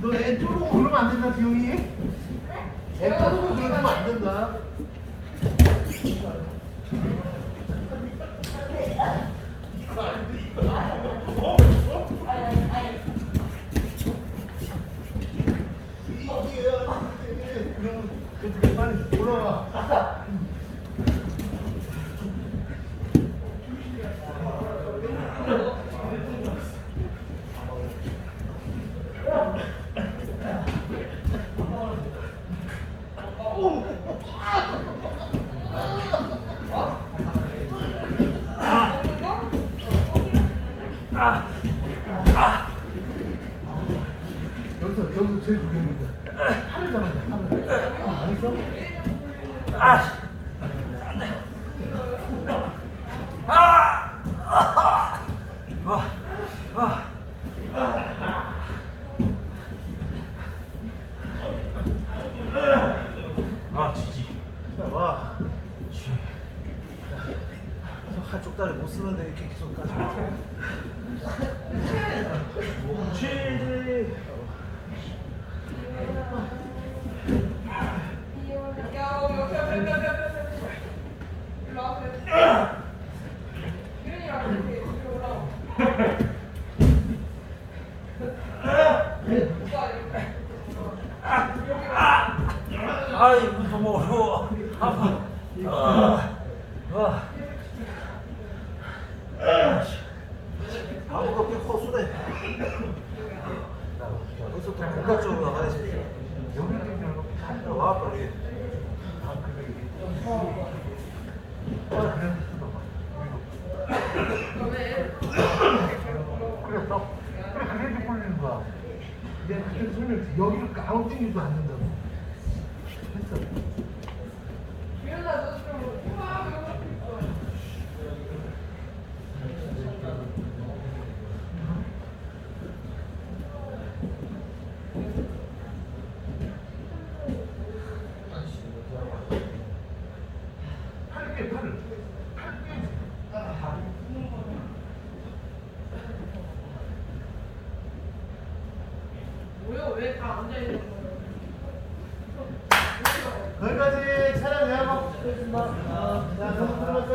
너 왼쪽으로 그러면 안 된다, 지웅이. 왼쪽으로 그러면 안 된다. 그러면 빨리 올라와. 여기서 여기서 제일 중요한 게 팔을 잡아야 돼. 팔을. 아, 알겠어? 아 지지 자, 와. 다리 못 쓰는데 이렇게 계속 지지 아이 너무 어려워. 아파. 아, 아. 아무도 없게 허술해 거야. 내가 그때 설명했지. 여기를 아무 땡기도 안 된다고. 했어. 팔 깨, 팔을. 팔 깨. 왜다 앉아있는 거기까지 차량 내하고. 자, 들어갔